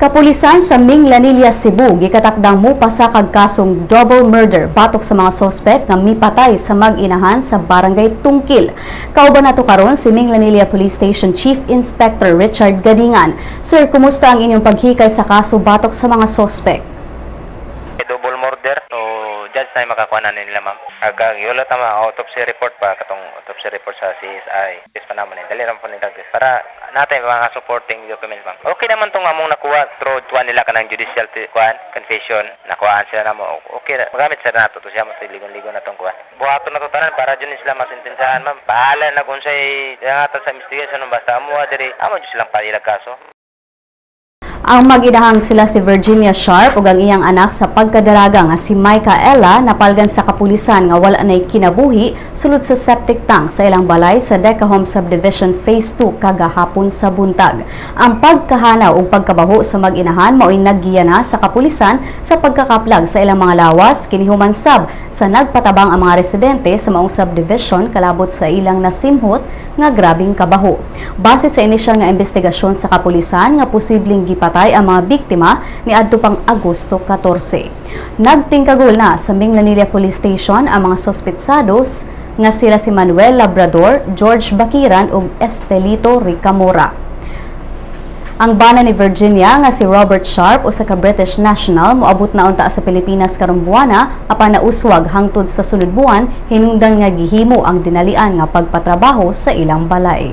Kapulisan sa Minglanilla, Cebu gikatakdang mo pa sa kagkasong double murder batok sa mga sospek nga mipatay sa mag-inahan sa barangay Tungkil. Kauban nato karon si Minglanilla Police Station Chief Inspector Richard Gadingan. Sir, kumusta ang inyong paghikay sa kaso batok sa mga sospek? May double murder so na yung makakuha na nila ma'am. Aga yun tama. Autopsy report pa katong autopsy report sa CSI yes pa naman eh. Dali naman po nila para natin mga supporting documents ma'am. Okay naman tong among nakuha through tuwan nila kanang judicial kuan confession. Nakuhaan sila na mo. Okay magamit sila nato. To siya mo ligon-ligon na tong kuha. Buhaton na to tanan. Para dyan sila masintinsahan ma'am. Bahala na kung sa'y sa investigation basta amo diri. Amo dyan silang palilag kaso Ang mag-inahang sila si Virginia Sharp ug ang iyang anak sa pagkadalaga nga si Micah Ella napalgan sa kapulisan nga wala nay kinabuhi sulod sa septic tank sa ilang balay sa Deca Home Subdivision Phase 2 kagahapon sa buntag. Ang pagkahanaw ug pagkabaho sa mag-inahan mao'y naggiyana sa kapulisan sa pagkakaplag sa ilang mga lawas kini human sab sa nagpatabang ang mga residente sa maong subdivision kalabot sa ilang nasimhot nga grabing kabaho. Base sa inisyal nga investigasyon sa kapulisan nga posibleng gipatay ang mga biktima ni adto pang Agosto 14. Nagtingkagol na sa Minglanilla Police Station ang mga sospetsados nga sila si Manuel Labrador, George Bakiran ug Estelito Ricamora. Ang bana ni Virginia nga si Robert Sharp usa ka British national moabot na unta sa Pilipinas karong buwana apan nauswag hangtod sa sunod buwan hinungdan nga gihimo ang dinalian nga pagpatrabaho sa ilang balay.